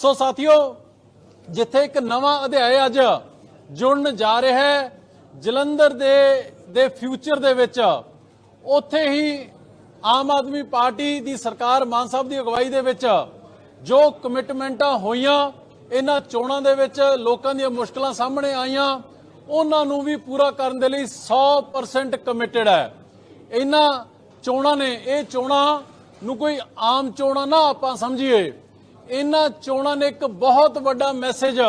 ਸੋ ਸਾਥੀਓ, ਜਿੱਥੇ ਇੱਕ ਨਵਾਂ ਅਧਿਆਇ ਅੱਜ ਜੁੜਨ ਜਾ ਰਿਹਾ ਹੈ, ਜਲੰਧਰ ਦੇ ਦੇ ਫਿਊਚਰ ਦੇ ਵਿੱਚ, ਉੱਥੇ ਹੀ ਆਮ ਆਦਮੀ ਪਾਰਟੀ ਦੀ ਸਰਕਾਰ ਮਾਨ ਸਾਹਿਬ ਦੀ ਅਗਵਾਈ ਦੇ ਵਿੱਚ ਜੋ ਕਮਿਟਮੈਂਟਾਂ ਹੋਈਆਂ, ਇਹਨਾਂ ਚੋਣਾਂ ਦੇ ਵਿੱਚ ਲੋਕਾਂ ਦੀਆਂ ਮੁਸ਼ਕਲਾਂ ਸਾਹਮਣੇ ਆਈਆਂ, ਉਹਨਾਂ ਨੂੰ ਵੀ ਪੂਰਾ ਕਰਨ ਦੇ ਲਈ 100% ਕਮਿਟਡ ਹੈ। ਇਹਨਾਂ ਚੋਣਾਂ ਨੇ, ਇਹ ਚੋਣਾਂ ਨੂੰ ਕੋਈ ਆਮ ਚੋਣਾਂ ਨਾ ਆਪਾਂ ਸਮਝੀਏ ਇਹਨਾਂ ਚੋਣਾਂ ਨੇ ਇੱਕ ਬਹੁਤ ਵੱਡਾ ਮੈਸੇਜ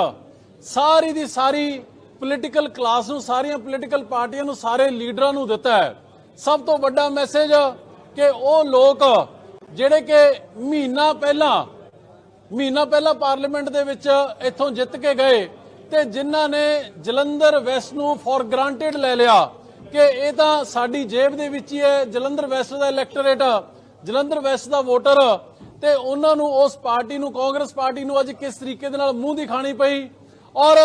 ਸਾਰੀ ਦੀ ਸਾਰੀ ਪੋਲੀਟੀਕਲ ਕਲਾਸ ਨੂੰ, ਸਾਰੀਆਂ ਪੋਲੀਟੀਕਲ ਪਾਰਟੀਆਂ ਨੂੰ, ਸਾਰੇ ਲੀਡਰਾਂ ਨੂੰ ਦਿੱਤਾ ਹੈ। ਸਭ ਤੋਂ ਵੱਡਾ ਮੈਸੇਜ ਕਿ ਉਹ ਲੋਕ ਜਿਹੜੇ ਕਿ ਮਹੀਨਾ ਪਹਿਲਾਂ ਮਹੀਨਾ ਪਹਿਲਾਂ ਪਾਰਲੀਮੈਂਟ ਦੇ ਵਿੱਚ ਇੱਥੋਂ ਜਿੱਤ ਕੇ ਗਏ ਤੇ ਜਿਨ੍ਹਾਂ ਨੇ ਜਲੰਧਰ ਵੈਸਟ ਨੂੰ ਫॉर ਗ੍ਰਾਂਟਡ ਲੈ ਲਿਆ ਕਿ ਇਹ ਤਾਂ ਸਾਡੀ ਜੇਬ ਦੇ ਵਿੱਚ ਹੀ ਹੈ। ਜਲੰਧਰ ਵੈਸਟ ਦਾ ਇਲੈਕਟੋਰੇਟ ਜਲੰਧਰ ਵੈਸਟ ਦਾ ਵੋਟਰ ਤੇ ਉਹਨਾਂ ਨੂੰ ਉਸ ਪਾਰਟੀ ਨੂੰ, ਕਾਂਗਰਸ ਪਾਰਟੀ ਨੂੰ ਅੱਜ ਕਿਸ ਤਰੀਕੇ ਦੇ ਨਾਲ ਮੂੰਹ ਦਿਖਾਣੀ ਪਈ? ਔਰ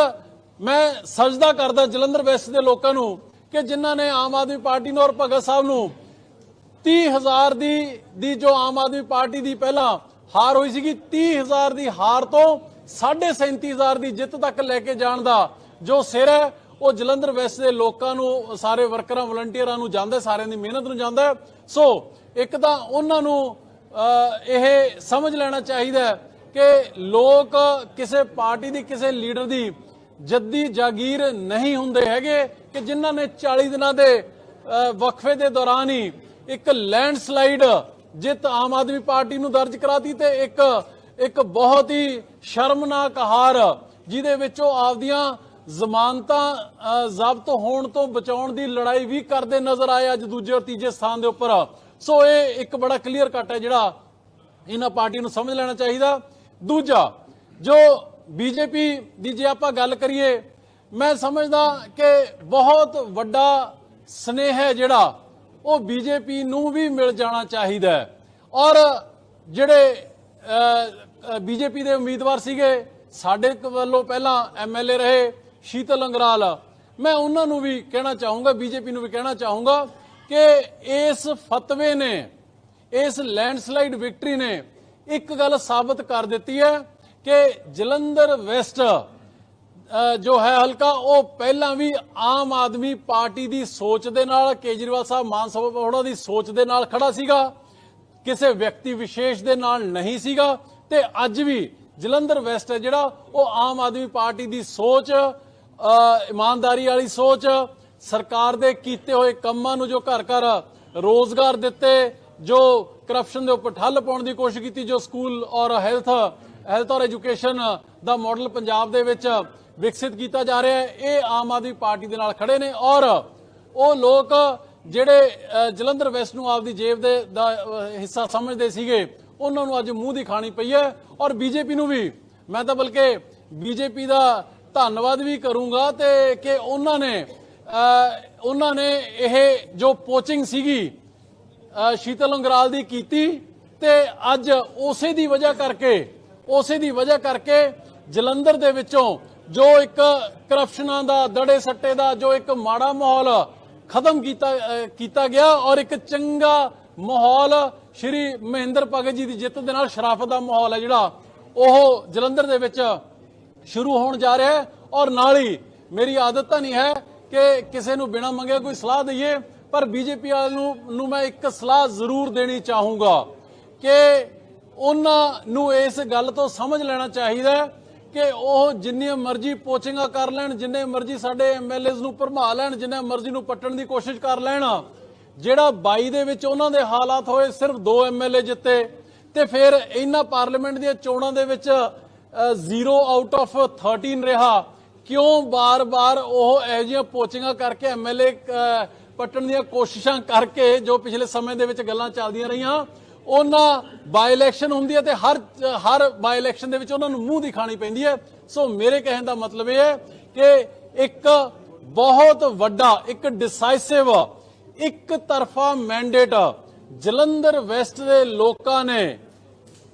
ਮੈਂ ਸਜਦਾ ਕਰਦਾ ਜਲੰਧਰ ਵੈਸਟ ਦੇ ਲੋਕਾਂ ਨੂੰ ਕਿ ਜਿਨ੍ਹਾਂ ਨੇ ਆਮ ਆਦਮੀ ਪਾਰਟੀ ਨੂੰ ਔਰ ਭਗਤ ਸਾਹਿਬ ਨੂੰ 30000 ਦੀ ਦੀ ਜੋ ਆਮ ਆਦਮੀ ਪਾਰਟੀ ਦੀ ਪਹਿਲਾਂ ਹਾਰ ਹੋਈ ਸੀਗੀ 30000 ਦੀ ਹਾਰ ਤੋਂ 37500 ਦੀ ਜਿੱਤ ਤੱਕ ਲੈ ਕੇ ਜਾਣ ਦਾ ਜੋ ਸਿਰ ਹੈ, ਉਹ ਜਲੰਧਰ ਵੈਸਟ ਦੇ ਲੋਕਾਂ ਨੂੰ, ਸਾਰੇ ਵਰਕਰਾਂ, ਵਲੰਟੀਅਰਾਂ ਨੂੰ ਜਾਂਦਾ ਸਾਰਿਆਂ ਦੀ ਮਿਹਨਤ ਨੂੰ ਜਾਂਦਾ ਸੋ ਇੱਕ ਤਾਂ ਉਹਨਾਂ ਨੂੰ ਇਹ ਸਮਝ ਲੈਣਾ ਚਾਹੀਦਾ ਕਿ ਲੋਕ ਕਿਸੇ ਪਾਰਟੀ ਦੀ, ਕਿਸੇ ਲੀਡਰ ਦੀ ਜੱਦੀ ਜਾਗੀਰ ਨਹੀਂ ਹੁੰਦੇ ਹੈਗੇ ਕਿ ਜਿਨ੍ਹਾਂ ਨੇ 40 ਦਿਨਾਂ ਦੇ ਵਕਫੇ ਦੇ ਦੌਰਾਨ ਹੀ ਇੱਕ ਲੈਂਡਸਲਾਈਡ ਜਿੱਤ ਆਮ ਆਦਮੀ ਪਾਰਟੀ ਨੂੰ ਦਰਜ ਕਰਾਤੀ ਤੇ ਇੱਕ ਇੱਕ ਬਹੁਤ ਹੀ ਸ਼ਰਮਨਾਕ ਹਾਰ ਜਿਹਦੇ ਵਿੱਚ ਉਹ ਆਪਦੀਆਂ ਜ਼ਮਾਨਤਾਂ ਜ਼ਬਤ ਹੋਣ ਤੋਂ ਬਚਾਉਣ ਦੀ ਲੜਾਈ ਵੀ ਕਰਦੇ ਨਜ਼ਰ ਆਏ ਅੱਜ ਦੂਜੇ ਔਰ ਤੀਜੇ ਸਥਾਨ ਦੇ ਉੱਪਰ। ਸੋ ਇਹ ਇੱਕ ਬੜਾ ਕਲੀਅਰ ਕੱਟ ਹੈ ਜਿਹੜਾ ਇਹਨਾਂ ਪਾਰਟੀ ਨੂੰ ਸਮਝ ਲੈਣਾ ਚਾਹੀਦਾ। ਦੂਜਾ, ਜੋ ਬੀਜੇਪੀ ਦੀ ਜੇ ਆਪਾਂ ਗੱਲ ਕਰੀਏ, ਮੈਂ ਸਮਝਦਾ ਕਿ ਬਹੁਤ ਵੱਡਾ ਸਨੇਹ ਹੈ ਜਿਹੜਾ ਉਹ ਬੀਜੇਪੀ ਨੂੰ ਵੀ ਮਿਲ ਜਾਣਾ ਚਾਹੀਦਾ ਔਰ ਜਿਹੜੇ ਬੀਜੇਪੀ ਦੇ ਉਮੀਦਵਾਰ ਸੀਗੇ, ਸਾਡੇ ਵੱਲੋਂ ਪਹਿਲਾਂ ਐਮਐਲਏ ਰਹੇ, ਸ਼ੀਤਲ ਅੰਗਰਾਲ। ਮੈਂ ਉਹਨਾਂ ਨੂੰ ਵੀ ਕਹਿਣਾ ਚਾਹੂੰਗਾ, ਬੀਜੇਪੀ ਨੂੰ ਵੀ ਕਹਿਣਾ ਚਾਹੂੰਗਾ ਕਿ ਇਸ ਫਤਵੇ ਨੇ, ਇਸ ਲੈਂਡਸਲਾਈਡ ਵਿਕਟਰੀ ਨੇ ਇੱਕ ਗੱਲ ਸਾਬਤ ਕਰ ਦਿੱਤੀ ਹੈ ਕਿ ਜਲੰਧਰ ਵੈਸਟ ਜੋ ਹੈ ਹਲਕਾ, ਉਹ ਪਹਿਲਾਂ ਵੀ ਆਮ ਆਦਮੀ ਪਾਰਟੀ ਦੀ ਸੋਚ ਦੇ ਨਾਲ, ਕੇਜਰੀਵਾਲ ਸਾਹਿਬ ਮਾਨ ਸਾਹਿਬ ਉਹਨਾਂ ਦੀ ਸੋਚ ਦੇ ਨਾਲ ਖੜਾ ਸੀਗਾ, ਕਿਸੇ ਵਿਅਕਤੀ ਵਿਸ਼ੇਸ਼ ਦੇ ਨਾਲ ਨਹੀਂ ਸੀਗਾ, ਤੇ ਅੱਜ ਵੀ ਜਲੰਧਰ ਵੈਸਟ ਹੈ ਜਿਹੜਾ, ਉਹ ਆਮ ਆਦਮੀ ਪਾਰਟੀ ਦੀ ਸੋਚ ਇਮਾਨਦਾਰੀ ਵਾਲੀ ਸੋਚ ਸਰਕਾਰ ਦੇ ਕੀਤੇ ਹੋਏ ਕੰਮਾਂ ਨੂੰ ਜੋ ਘਰ ਘਰ ਰੋਜ਼ਗਾਰ ਦਿੱਤੇ, ਜੋ ਕਰਪਸ਼ਨ ਦੇ ਉੱਪਰ ਠੱਲ ਪਾਉਣ ਦੀ ਕੋਸ਼ਿਸ਼ ਕੀਤੀ, ਜੋ ਸਕੂਲ ਔਰ ਹੈਲਥ ਹੈਲਥ ਔਰ ਐਜੂਕੇਸ਼ਨ ਦਾ ਮਾਡਲ ਪੰਜਾਬ ਦੇ ਵਿੱਚ ਵਿਕਸਿਤ ਕੀਤਾ ਜਾ ਰਿਹਾ ਹੈ, ਇਹ ਆਮ ਆਦਮੀ ਪਾਰਟੀ ਦੇ ਨਾਲ ਖੜੇ ਨੇ ਔਰ ਉਹ ਲੋਕ ਜਿਹੜੇ ਜਲੰਧਰ ਵੈਸਟ ਨੂੰ ਆਪਦੀ ਜੇਬ ਦੇ, ਦਾ ਹਿੱਸਾ ਸਮਝਦੇ ਸੀਗੇ, ਉਹਨਾਂ ਨੂੰ ਅੱਜ ਮੂੰਹ ਦੀ ਖਾਣੀ ਪਈ ਹੈ ਔਰ ਬੀਜੇਪੀ ਨੂੰ ਵੀ। ਮੈਂ ਤਾਂ ਬਲਕਿ ਬੀਜੇਪੀ ਦਾ ਧੰਨਵਾਦ ਵੀ ਕਰੂੰਗਾ ਤੇ ਕਿ ਉਹਨਾਂ ਨੇ ਉਹਨਾਂ ਨੇ ਇਹ ਜੋ ਪੋਚਿੰਗ ਸੀਗੀ ਸ਼ੀਤਲ ਅੰਗਰਾਲ ਦੀ ਕੀਤੀ ਤੇ ਅੱਜ ਉਸੇ ਦੀ ਵਜ੍ਹਾ ਕਰਕੇ, ਉਸੇ ਦੀ ਵਜ੍ਹਾ ਕਰਕੇ ਜਲੰਧਰ ਦੇ ਵਿੱਚੋਂ ਜੋ ਇੱਕ ਕਰਪਸ਼ਨਾਂ ਦਾ, ਦੜੇ ਸੱਟੇ ਦਾ ਜੋ ਇੱਕ ਮਾੜਾ ਮਾਹੌਲ ਖਤਮ ਕੀਤਾ ਕੀਤਾ ਗਿਆ ਔਰ ਇੱਕ ਚੰਗਾ ਮਾਹੌਲ ਸ਼੍ਰੀ ਮਹਿੰਦਰ ਭਗਤ ਜੀ ਦੀ ਜਿੱਤ ਦੇ ਨਾਲ ਸ਼ਰਾਫਤ ਦਾ ਮਾਹੌਲ ਹੈ ਜਿਹੜਾ, ਉਹ ਜਲੰਧਰ ਦੇ ਵਿੱਚ ਸ਼ੁਰੂ ਹੋਣ ਜਾ ਰਿਹਾ ਹੈ ਔਰ ਨਾਲ ਹੀ ਮੇਰੀ ਆਦਤ ਤਾਂ ਨਹੀਂ ਹੈ ਕਿ ਕਿਸੇ ਨੂੰ ਬਿਨਾਂ ਮੰਗੇ ਕੋਈ ਸਲਾਹ ਦਈਏ, ਪਰ ਬੀਜੇਪੀ ਵਾਲ ਨੂੰ ਨੂੰ ਮੈਂ ਇੱਕ ਸਲਾਹ ਜ਼ਰੂਰ ਦੇਣੀ ਚਾਹੂੰਗਾ ਕਿ ਉਹਨਾਂ ਨੂੰ ਇਸ ਗੱਲ ਤੋਂ ਸਮਝ ਲੈਣਾ ਚਾਹੀਦਾ ਕਿ ਉਹ ਜਿੰਨੀਆਂ ਮਰਜ਼ੀ ਪੋਚਿੰਗਾਂ ਕਰ ਲੈਣ, ਜਿੰਨੇ ਮਰਜ਼ੀ ਸਾਡੇ ਐਮਐਲਏਜ਼ ਨੂੰ ਭਰਮਾ ਲੈਣ, ਜਿੰਨੇ ਮਰਜ਼ੀ ਨੂੰ ਪੱਟਣ ਦੀ ਕੋਸ਼ਿਸ਼ ਕਰ ਲੈਣ, ਜਿਹੜਾ 22 ਦੇ ਵਿੱਚ ਉਹਨਾਂ ਦੇ ਹਾਲਾਤ ਹੋਏ ਸਿਰਫ ਦੋ ਐਮਐਲਏ ਜਿੱਤੇ ਤੇ ਫਿਰ ਇਹਨਾਂ ਪਾਰਲੀਮੈਂਟ ਦੀਆਂ ਚੋਣਾਂ ਦੇ ਵਿੱਚ 0 ਆਊਟ ਆਫ 13 ਰਿਹਾ। ਕਿਉਂ ਬਾਰ-ਬਾਰ ਉਹ ਇਹੋ ਜਿਹੀਆਂ ਪੋਚਿੰਗਾਂ ਕਰਕੇ ਐਮਐਲਏ ਪੱਟਣ ਦੀਆਂ ਕੋਸ਼ਿਸ਼ਾਂ ਕਰਕੇ ਜੋ ਪਿਛਲੇ ਸਮੇਂ ਦੇ ਵਿੱਚ ਗੱਲਾਂ ਚੱਲਦੀਆਂ ਰਹੀਆਂ, ਉਹਨਾਂ ਬਾਈ ਇਲੈਕਸ਼ਨ ਹੁੰਦੀ ਹੈ ਤੇ ਹਰ ਹਰ ਬਾਈ ਇਲੈਕਸ਼ਨ ਦੇ ਵਿੱਚ ਉਹਨਾਂ ਨੂੰ ਮੂੰਹ ਦਿਖਾਣੀ ਪੈਂਦੀ ਹੈ। ਸੋ ਮੇਰੇ ਕਹਿਣ ਦਾ ਮਤਲਬ ਇਹ ਹੈ ਕਿ ਇੱਕ ਬਹੁਤ ਵੱਡਾ, ਇੱਕ ਡਿਸਾਈਸਿਵ ਇੱਕ ਤਰਫਾ ਮੈਂਡੇਟ ਜਲੰਧਰ ਵੈਸਟ ਦੇ ਲੋਕਾਂ ਨੇ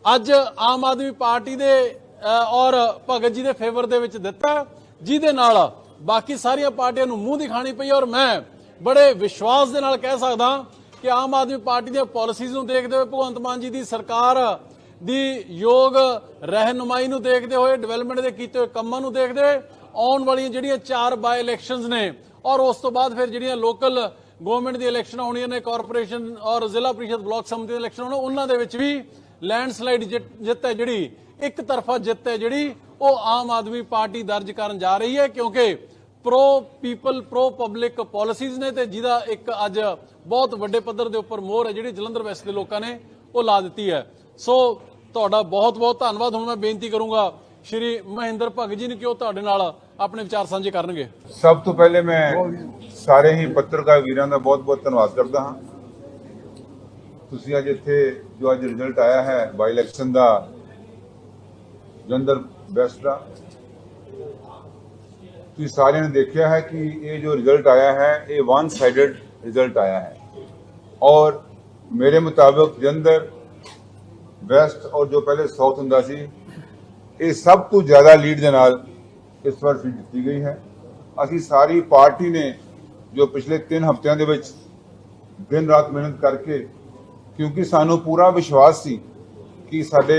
ਅੱਜ ਆਮ ਆਦਮੀ ਪਾਰਟੀ ਦੇ ਔਰ ਭਗਤ ਜੀ ਦੇ ਫੇਵਰ ਦੇ ਵਿੱਚ ਦਿੱਤਾ। ਜਿਹਦੇ ਨਾਲ ਬਾਕੀ ਸਾਰੀਆਂ ਪਾਰਟੀਆਂ ਨੂੰ ਮੂੰਹ ਦਿਖਾਣੀ ਪਈ ਔਰ ਮੈਂ ਬੜੇ ਵਿਸ਼ਵਾਸ ਦੇ ਨਾਲ ਕਹਿ ਸਕਦਾ ਕਿ ਆਮ ਆਦਮੀ ਪਾਰਟੀ ਦੀਆਂ ਪਾਲਿਸੀਜ਼ ਨੂੰ ਦੇਖਦੇ ਹੋਏ ਭਗਵੰਤ ਮਾਨ ਜੀ ਦੀ ਸਰਕਾਰ ਦੀ ਯੋਗ ਰਹਿਨੁਮਾਈ ਨੂੰ ਦੇਖਦੇ ਹੋਏ ਡਿਵੈਲਪਮੈਂਟ ਦੇ ਕੀਤੇ ਹੋਏ ਕੰਮਾਂ ਨੂੰ ਦੇਖਦੇ ਹੋਏ, ਆਉਣ ਵਾਲੀਆਂ ਜਿਹੜੀਆਂ ਚਾਰ ਬਾਈ ਇਲੈਕਸ਼ਨਸ ਨੇ ਔਰ ਉਸ ਤੋਂ ਬਾਅਦ ਫਿਰ ਜਿਹੜੀਆਂ ਲੋਕਲ ਗਵਰਨਮੈਂਟ ਦੀ ਇਲੈਕਸ਼ਨ ਹੋਣੀਆਂ ਨੇ ਕਾਰਪੋਰੇਸ਼ਨ ਔਰ ਜ਼ਿਲ੍ਹਾ ਪ੍ਰੀਸ਼ਦ ਬਲਾਕ ਸਮਿਤੀ ਦੀ ਇਲੈਕਸ਼ਨ ਹੋਣ, ਉਹਨਾਂ ਦੇ ਵਿੱਚ ਵੀ ਲੈਂਡਸਲਾਈਡ ਜਿੱਤ ਹੈ ਜਿਹੜੀ, ਇੱਕ ਤਰਫਾ ਜਿੱਤ ਹੈ ਜਿਹੜੀ ਉਹ ਆਮ ਆਦਮੀ ਪਾਰਟੀ ਦਰਜ ਕਰਨ ਜਾ ਰਹੀ ਹੈ ਕਿਉਂਕਿ pro people, pro public policies ਨੇ ਤੇ ਜਿਹਦਾ ਇੱਕ ਅੱਜ ਬਹੁਤ ਵੱਡੇ ਪੱਧਰ ਦੇ ਉੱਪਰ ਮੋਹਰ ਹੈ, ਜਿਹੜੀ ਜਲੰਧਰ ਵੈਸਟ ਦੇ ਲੋਕਾਂ ਨੇ ਉਹ ਲਾ ਦਿੱਤੀ ਹੈ। ਸੋ ਤੁਹਾਡਾ ਬਹੁਤ ਬਹੁਤ ਧੰਨਵਾਦ। ਹੁਣ ਮੈਂ ਬੇਨਤੀ ਕਰੂੰਗਾ ਸ਼੍ਰੀ ਮਹਿੰਦਰ ਭਗਤ ਜੀ ਨੂੰ ਕਿ ਉਹ ਤੁਹਾਡੇ ਨਾਲ ਆਪਣੇ ਵਿਚਾਰ ਸਾਂਝੇ ਕਰਨਗੇ। ਸਭ ਤੋਂ ਪਹਿਲੇ ਮੈਂ ਸਾਰੇ ਹੀ ਪੱਤਰਕਾਰ ਵੀਰਾਂ ਦਾ ਬਹੁਤ-ਬਹੁਤ ਧੰਨਵਾਦ ਕਰਦਾ ਹਾਂ। ਤੁਸੀਂ ਅੱਜ ਇੱਥੇ ਜੋ ਅੱਜ ਰਿਜ਼ਲਟ ਆਇਆ ਹੈ ਬਾਈ ਇਲੈਕਸ਼ਨ ਦਾ ਜਲੰਧਰ ਬੈਸਟ ਦਾ। ਤੁਸੀਂ ਸਾਰਿਆਂ ਨੇ ਦੇਖਿਆ ਹੈ ਕਿ ਇਹ ਜੋ ਰਿਜ਼ਲਟ ਆਇਆ ਹੈ, ਇਹ ਵਨ ਸਾਈਡਡ ਰਿਜ਼ਲਟ ਆਇਆ ਹੈ। ਔਰ ਮੇਰੇ ਮੁਤਾਬਕ ਜਲੰਧਰ ਵੈਸਟ ਔਰ ਜੋ ਪਹਿਲੇ ਸਾਊਥ ਹੁੰਦਾ ਸੀ, ਇਹ ਸਭ ਤੋਂ ਜ਼ਿਆਦਾ ਲੀਡ ਦੇ ਨਾਲ ਇਸ ਵਾਰ ਸੀਟ ਦਿੱਤੀ ਗਈ ਹੈ। ਅਸੀਂ ਸਾਰੀ ਪਾਰਟੀ ਨੇ ਜੋ ਪਿਛਲੇ 3 ਹਫ਼ਤਿਆਂ ਦੇ ਵਿੱਚ ਦਿਨ ਰਾਤ ਮਿਹਨਤ ਕਰਕੇ, ਕਿਉਂਕਿ ਸਾਨੂੰ ਪੂਰਾ ਵਿਸ਼ਵਾਸ ਸੀ ਕਿ ਸਾਡੇ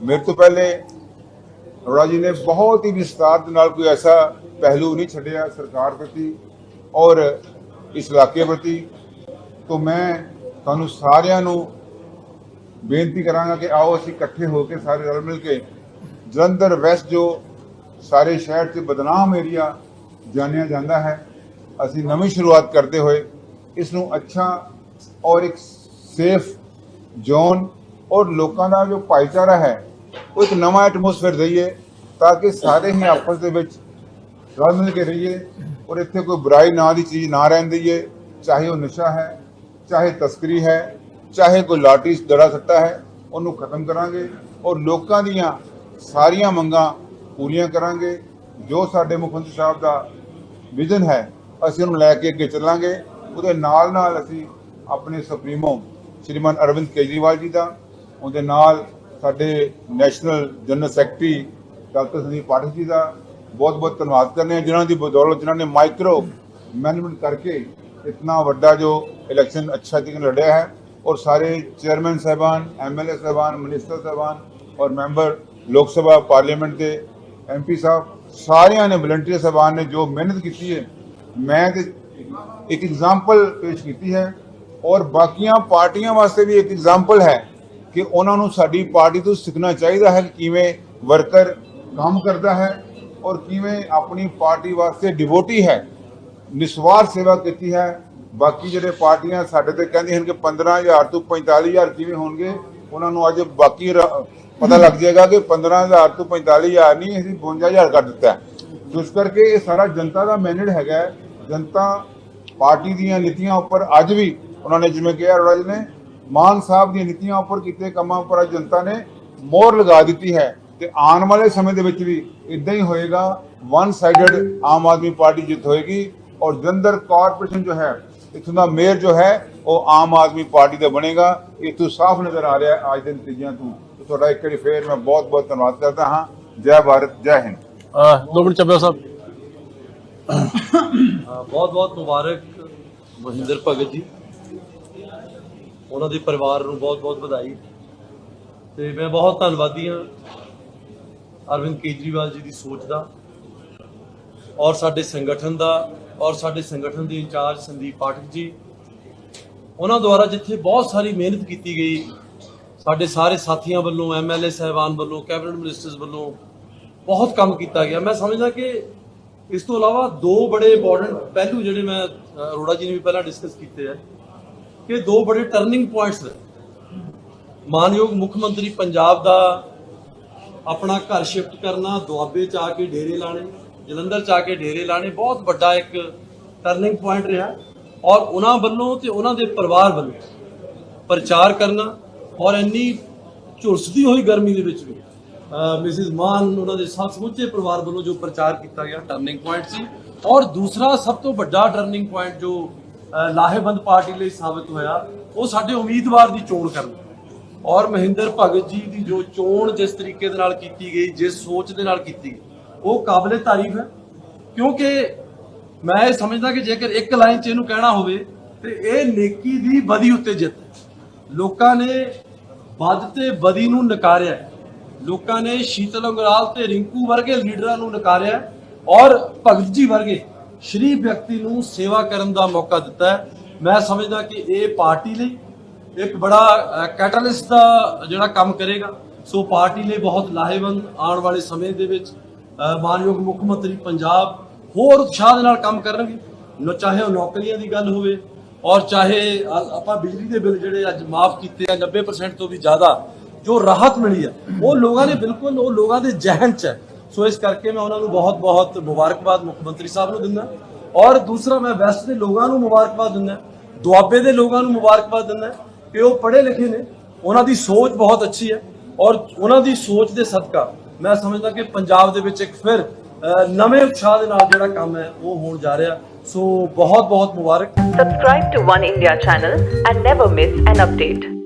ਮੇਰੇ ਤੋਂ ਪਹਿਲੇ ਅਰੋੜਾ ਜੀ ਨੇ ਬਹੁਤ ਹੀ ਵਿਸਤਾਰ ਦੇ ਨਾਲ ਕੋਈ ਐਸਾ ਪਹਿਲੂ ਨਹੀਂ ਛੱਡਿਆ ਸਰਕਾਰ ਪ੍ਰਤੀ ਔਰ ਇਸ ਇਲਾਕੇ ਪ੍ਰਤੀ। ਤੋਂ ਮੈਂ ਤੁਹਾਨੂੰ ਸਾਰਿਆਂ ਨੂੰ ਬੇਨਤੀ ਕਰਾਂਗਾ ਕਿ ਆਓ ਅਸੀਂ ਇਕੱਠੇ ਹੋ ਕੇ ਸਾਰੇ ਰਲ ਮਿਲ ਕੇ ਜਲੰਧਰ ਵੈਸਟ ਜੋ ਸਾਰੇ ਸ਼ਹਿਰ 'ਚ ਬਦਨਾਮ ਏਰੀਆ ਜਾਣਿਆ ਜਾਂਦਾ ਹੈ, ਅਸੀਂ ਨਵੀਂ ਸ਼ੁਰੂਆਤ ਕਰਦੇ ਹੋਏ ਇਸ ਨੂੰ ਅੱਛਾ ਔਰ ਇੱਕ ਸੇਫ ਜ਼ੋਨ ਔਰ ਲੋਕਾਂ ਦਾ ਜੋ ਭਾਈਚਾਰਾ ਹੈ ਉਹ ਇੱਕ ਨਵਾਂ ਐਟਮੋਸਫੇਅਰ ਦਈਏ ਤਾਂ ਕਿ ਸਾਰੇ ਹੀ ਆਪਸ ਦੇ ਵਿੱਚ ਰਲ ਮਿਲ ਕੇ ਰਹੀਏ ਔਰ ਇੱਥੇ ਕੋਈ ਬੁਰਾਈ ਨਾਂ ਦੀ ਚੀਜ਼ ਨਾ ਰਹਿਣ ਦਈਏ, ਚਾਹੇ ਉਹ ਨਸ਼ਾ ਹੈ, ਚਾਹੇ ਤਸਕਰੀ ਹੈ, ਚਾਹੇ ਕੋਈ ਲਾਟਰੀ ਦੜਾ ਸੱਟਾ ਹੈ, ਉਹਨੂੰ ਖਤਮ ਕਰਾਂਗੇ ਔਰ ਲੋਕਾਂ ਦੀਆਂ ਸਾਰੀਆਂ ਮੰਗਾਂ ਪੂਰੀਆਂ ਕਰਾਂਗੇ। ਜੋ ਸਾਡੇ ਮੁੱਖ ਮੰਤਰੀ ਸਾਹਿਬ ਦਾ ਵਿਜ਼ਨ ਹੈ, ਅਸੀਂ ਉਹਨੂੰ ਲੈ ਕੇ ਅੱਗੇ ਚੱਲਾਂਗੇ। ਉਹਦੇ ਨਾਲ ਨਾਲ ਅਸੀਂ ਆਪਣੇ ਸੁਪਰੀਮੋ ਸ਼੍ਰੀਮਾਨ ਅਰਵਿੰਦ ਕੇਜਰੀਵਾਲ ਜੀ ਦਾ, ਉਹਦੇ ਨਾਲ ਸਾਡੇ national general secretary doctor Sandeep Pathak ji ਦਾ ਬਹੁਤ ਬਹੁਤ ਧੰਨਵਾਦ ਕਰਨੇ ਆ ਜਿਨ੍ਹਾਂ ਦੀ ਬਦੌਲਤ ਜਿਨ੍ਹਾਂ ਨੇ ਮਾਈਕਰੋ ਮੈਨੇਜਮੈਂਟ ਕਰਕੇ ਇਤਨਾ ਵੱਡਾ ਜੋ ਇਲੈਕਸ਼ਨ ਅੱਛਾ ਤਰੀਕੇ ਨਾਲ ਲੜਿਆ ਹੈ। ਔਰ ਸਾਰੇ ਚੇਅਰਮੈਨ ਸਾਹਿਬਾਨ ਐਮਐਲਏ ਸਾਹਿਬਾਨ ਮਿਨਿਸਟਰ ਸਾਹਿਬਾਨ ਔਰ ਮੈਂਬਰ ਲੋਕ ਸਭਾ ਪਾਰਲੀਮੈਂਟ ਦੇ ਐਮਪੀ ਸਾਹਿਬ, ਸਾਰਿਆਂ ਨੇ ਵਲੰਟੀਅਰ ਸਾਹਿਬਾਨ ਨੇ ਜੋ ਮਿਹਨਤ ਕੀਤੀ ਹੈ, ਮੈਂ ਤੇ ਇੱਕ ਐਗਜ਼ਾਮਪਲ ਪੇਸ਼ ਕੀਤੀ ਹੈ। ਔਰ ਬਾਕੀਆਂ ਪਾਰਟੀਆਂ ਵਾਸਤੇ ਵੀ ਇੱਕ ਐਗਜ਼ਾਮਪਲ ਹੈ। ਕਿ ਉਹਨਾਂ ਨੂੰ ਸਾਡੀ ਪਾਰਟੀ ਤੋਂ ਸਿੱਖਣਾ ਚਾਹੀਦਾ ਹੈ ਕਿ ਕਿਵੇਂ ਵਰਕਰ ਕੰਮ ਕਰਦਾ ਹੈ ਔਰ ਕਿਵੇਂ ਆਪਣੀ ਪਾਰਟੀ ਵਾਸਤੇ ਡਿਵੋਟੀ ਹੈ, ਨਿਸਵਾਰ ਸੇਵਾ ਕੀਤੀ ਹੈ। ਬਾਕੀ ਜਿਹੜੇ ਪਾਰਟੀਆਂ ਸਾਡੇ ਤੇ ਕਹਿੰਦੀਆਂ ਹਨ ਕਿ 15000 ਤੋਂ 45000 ਕਿਵੇਂ ਹੋਣਗੇ, ਉਹਨਾਂ ਨੂੰ ਅੱਜ ਬਾਕੀ ਪਤਾ ਲੱਗ ਜਾਏਗਾ ਕਿ 15000 ਤੋਂ 45000 ਨਹੀਂ, ਅਸੀਂ 52000 ਕਰ ਦਿੱਤਾ ਇਸ ਕਰਕੇ ਇਹ ਸਾਰਾ ਜਨਤਾ ਦਾ ਮੈਨੇਜ ਹੈਗਾ ਜਨਤਾ ਪਾਰਟੀ ਦੀਆਂ ਨੀਤੀਆਂ ਉੱਪਰ ਅੱਜ ਵੀ ਉਹਨਾਂ ਨੇ ਜਿਵੇਂ ਕਿਹਾ ਅਰੋੜਾ ਜੀ ਨੇ ਮਾਨ ਸਾਹਿਬ ਦੀਆਂ ਨੀਤੀਆਂ ਉੱਪਰ ਕੀਤੇ ਕੰਮਾਂ ਉੱਪਰ ਅੱਜ ਜਨਤਾ ਨੇ ਮੋਹਰ ਲਗਾ ਦਿੱਤੀ ਹੈ ਤੇ ਆਉਣ ਵਾਲੇ ਸਮੇਂ ਦੇ ਵਿੱਚ ਵੀ ਇਦਾਂ ਹੀ ਹੋਏਗਾ one sided Aam Aadmi party ਜਿੱਤ ਹੋਏਗੀ ਔਰ ਜਲੰਧਰ ਕਾਰਪੋਰੇਸ਼ਨ ਜੋ ਹੈ ਇੱਥੋਂ ਦਾ ਮੇਅਰ ਜੋ ਹੈ ਉਹ ਆਮ ਆਦਮੀ ਪਾਰਟੀ ਦਾ ਬਣੇਗਾ। ਇਹ ਤੋਂ ਸਾਫ਼ ਨਜ਼ਰ ਆ ਰਿਹਾ ਹੈ ਅੱਜ ਦੇ ਨਤੀਜਿਆਂ ਤੋਂ। ਤੁਹਾਡਾ ਇੱਕ ਵਾਰੀ ਫੇਰ ਮੈਂ ਬਹੁਤ ਬਹੁਤ ਧੰਨਵਾਦ ਕਰਦਾ ਹਾਂ। ਜੈ ਭਾਰਤ ਜੈ ਹਿੰਦ। ਦੋ ਮਿੰਟ ਸਾਹਿਬ ਬਹੁਤ ਬਹੁਤ ਮੁਬਾਰਕ ਮਹਿੰਦਰ ਭਗਤ ਜੀ। ਉਹਨਾਂ ਦੇ ਪਰਿਵਾਰ ਨੂੰ ਬਹੁਤ ਬਹੁਤ ਵਧਾਈ। ਤੇ ਮੈਂ ਬਹੁਤ ਧੰਨਵਾਦੀ ਹਾਂ ਅਰਵਿੰਦ ਕੇਜਰੀਵਾਲ ਜੀ ਦੀ ਸੋਚ ਦਾ ਔਰ ਸਾਡੇ ਸੰਗਠਨ ਦਾ ਔਰ ਸਾਡੇ ਸੰਗਠਨ ਦੇ ਇੰਚਾਰਜ ਸੰਦੀਪ ਪਾਠਕ ਜੀ। ਉਹਨਾਂ ਦੁਆਰਾ ਜਿੱਥੇ ਬਹੁਤ ਸਾਰੀ ਮਿਹਨਤ ਕੀਤੀ ਗਈ, ਸਾਡੇ ਸਾਰੇ ਸਾਥੀਆਂ ਵੱਲੋਂ ਐਮਐਲਏ ਸਹਿਬਾਨ ਵੱਲੋਂ, ਕੈਬਨਿਟ ਮਿਨਿਸਟਰਸ ਵੱਲੋਂ ਬਹੁਤ ਕੰਮ ਕੀਤਾ ਗਿਆ। ਮੈਂ ਸਮਝਦਾ ਕਿ ਇਸ ਤੋਂ ਇਲਾਵਾ ਦੋ ਬੜੇ ਇੰਪੋਰਟੈਂਟ ਪਹਿਲੂ ਜਿਹੜੇ ਮੈਂ ਅਰੋੜਾ ਜੀ ਨੇ ਵੀ ਪਹਿਲਾਂ ਡਿਸਕਸ ਕੀਤੇ ਆ। ਕਿ ਦੋ ਬੜੇ ਟਰਨਿੰਗ ਪੁਆਇੰਟਸ ਨੇ। ਮਾਨਯੋਗ ਮੁੱਖ ਮੰਤਰੀ ਪੰਜਾਬ ਦਾ ਆਪਣਾ ਘਰ ਸ਼ਿਫਟ ਕਰਨਾ, ਦੁਆਬੇ ਚ ਆ ਕੇ ਡੇਰੇ ਲਾਣੇ ਜਲੰਧਰ ਚ ਆ ਕੇ ਡੇਰੇ ਲਾਣੇ ਬਹੁਤ ਵੱਡਾ ਇੱਕ ਟਰਨਿੰਗ ਪੁਆਇੰਟ ਰਿਹਾ। ਔਰ ਉਹਨਾਂ ਵੱਲੋਂ ਤੇ ਉਹਨਾਂ ਦੇ ਪਰਿਵਾਰ ਵੱਲੋਂ ਪ੍ਰਚਾਰ ਕਰਨਾ ਔਰ ਇੰਨੀ ਝੁਲਸਦੀ ਹੋਈ ਗਰਮੀ ਦੇ ਵਿੱਚ ਵੀ ਮਿਸਿਸ ਮਾਨ ਉਹਨਾਂ ਦੇ ਸਭ ਸਮੁੱਚੇ ਪਰਿਵਾਰ ਵੱਲੋਂ ਜੋ ਪ੍ਰਚਾਰ ਕੀਤਾ ਗਿਆ ਟਰਨਿੰਗ ਪੁਆਇੰਟ ਸੀ। ਔਰ ਦੂਸਰਾ ਸਭ ਤੋਂ ਵੱਡਾ ਟਰਨਿੰਗ ਪੁਆਇੰਟ ਜੋ ਲਾਹੇਵੰਦ ਪਾਰਟੀ ਲਈ ਸਾਬਤ ਹੋਇਆ, ਉਹ ਸਾਡੇ ਉਮੀਦਵਾਰ ਦੀ ਚੋਣ ਕਰਨ। ਔਰ ਮਹਿੰਦਰ ਭਗਤ ਜੀ ਦੀ ਜੋ ਚੋਣ ਜਿਸ ਤਰੀਕੇ ਦੇ ਨਾਲ ਕੀਤੀ ਗਈ, ਜਿਸ ਸੋਚ ਦੇ ਨਾਲ ਕੀਤੀ ਗਈ, ਉਹ ਕਾਬਲੇ ਤਾਰੀਫ ਹੈ। ਕਿਉਂਕਿ ਮੈਂ ਇਹ ਸਮਝਦਾ ਕਿ ਜੇਕਰ ਇੱਕ ਲਾਈਨ 'ਚ ਇਹਨੂੰ ਕਹਿਣਾ ਹੋਵੇ, ਤੇ ਇਹ ਨੇਕੀ ਦੀ ਬਦੀ ਉੱਤੇ ਜਿੱਤ ਹੈ। ਲੋਕਾਂ ਨੇ ਵੱਧ ਤੇ ਬਦੀ ਨੂੰ ਨਕਾਰਿਆ ਲੋਕਾਂ ਨੇ ਸ਼ੀਤਲ ਅੰਗਰਾਲ ਤੇ ਰਿੰਕੂ ਵਰਗੇ ਲੀਡਰਾਂ ਨੂੰ ਨਕਾਰਿਆ ਔਰ ਭਗਤ ਜੀ ਵਰਗੇ ਸ਼੍ਰੀ ਵਿਅਕਤੀ ਨੂੰ ਸੇਵਾ ਕਰਨ ਦਾ ਮੌਕਾ ਦਿੱਤਾ ਹੈ। ਮੈਂ ਸਮਝਦਾ ਕਿ ਇਹ ਪਾਰਟੀ ਲਈ ਇੱਕ ਬੜਾ ਕੈਟਲਿਸਟ ਦਾ ਜਿਹੜਾ ਕੰਮ ਕਰੇਗਾ। ਸੋ ਪਾਰਟੀ ਲਈ ਬਹੁਤ ਲਾਹੇਵੰਦ ਆਉਣ ਵਾਲੇ ਸਮੇਂ ਦੇ ਵਿੱਚ ਮਾਨਯੋਗ ਮੁੱਖ ਮੰਤਰੀ ਪੰਜਾਬ ਹੋਰ ਉਤਸ਼ਾਹ ਦੇ ਨਾਲ ਕੰਮ ਕਰਨਗੇ। ਚਾਹੇ ਉਹ ਨੌਕਰੀਆਂ ਦੀ ਗੱਲ ਹੋਵੇ ਔਰ ਚਾਹੇ ਆਪਾਂ ਬਿਜਲੀ ਦੇ ਬਿੱਲ ਜਿਹੜੇ ਅੱਜ ਮਾਫ ਕੀਤੇ ਆ 90% ਤੋਂ ਵੀ ਜ਼ਿਆਦਾ ਜੋ ਰਾਹਤ ਮਿਲੀ ਆ, ਉਹ ਲੋਕਾਂ ਨੇ ਬਿਲਕੁਲ, ਉਹ ਲੋਕਾਂ ਦੇ ਜ਼ਿਹਨ 'ਚ ਹੈ। ਸੋ ਇਸ ਕਰਕੇ ਮੈਂ ਉਹਨਾਂ ਨੂੰ ਬਹੁਤ ਬਹੁਤ ਮੁਬਾਰਕਬਾਦ ਮੁੱਖ ਮੰਤਰੀ ਸਾਹਿਬ ਨੂੰ ਦਿੰਦਾ। ਔਰ ਦੂਸਰਾ, ਮੈਂ ਵੈਸਟ ਦੇ ਲੋਕਾਂ ਨੂੰ ਮੁਬਾਰਕਬਾਦ ਦਿੰਦਾ। ਦੁਆਬੇ ਦੇ ਲੋਕਾਂ ਨੂੰ ਮੁਬਾਰਕਬਾਦ ਦਿੰਦਾ ਕਿ ਉਹ ਪੜ੍ਹੇ ਲਿਖੇ ਨੇ। ਉਹਨਾਂ ਦੀ ਸੋਚ ਬਹੁਤ ਅੱਛੀ ਹੈ ਔਰ ਉਹਨਾਂ ਦੀ ਸੋਚ ਦੇ ਸਦਕਾ ਮੈਂ ਸਮਝਦਾ ਕਿ ਪੰਜਾਬ ਦੇ ਵਿੱਚ ਇੱਕ ਫਿਰ ਨਵੇਂ ਉਤਸ਼ਾਹ ਦੇ ਨਾਲ ਜਿਹੜਾ ਕੰਮ ਹੈ, ਉਹ ਹੋਣ ਜਾ ਰਿਹਾ। ਸੋ ਬਹੁਤ ਬਹੁਤ ਮੁਬਾਰਕ। Subscribe to One India channel and never miss an update.